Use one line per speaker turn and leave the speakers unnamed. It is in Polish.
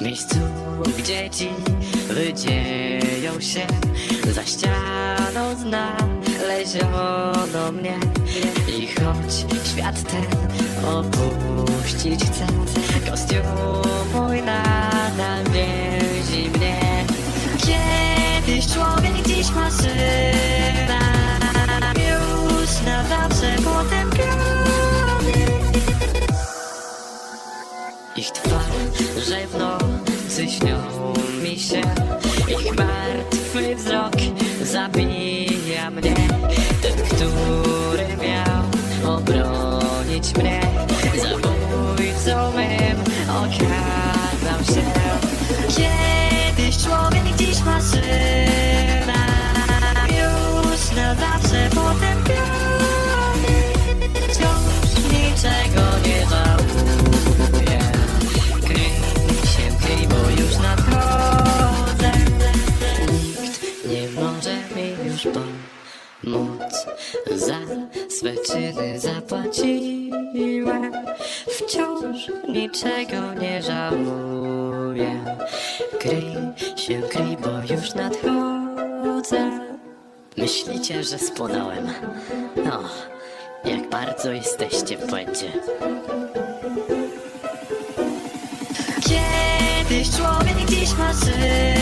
miejscu, gdzie ci wydzieją się Za ścianą znaleziono mnie I choć świat ten opuścić chcę Kostium mój nadal więzi mnie. Kiedyś człowiek, dziś maszyna Już na zawsze potępiony ich twarze w nocy śnią mi się Ich martwy wzrok zabija mnie. Ten, który miał obronić mnie Zabójcą mym okazał się. Kiedyś człowiek, dziś maszyna już pomóc Za swe czyny zapłaciłem Wciąż niczego nie żałuję Kryj się, kryj, bo już nadchodzę Myślicie, że spłonąłem? No, jak bardzo jesteście w błędzie. Kiedyś człowiek, dziś maszyna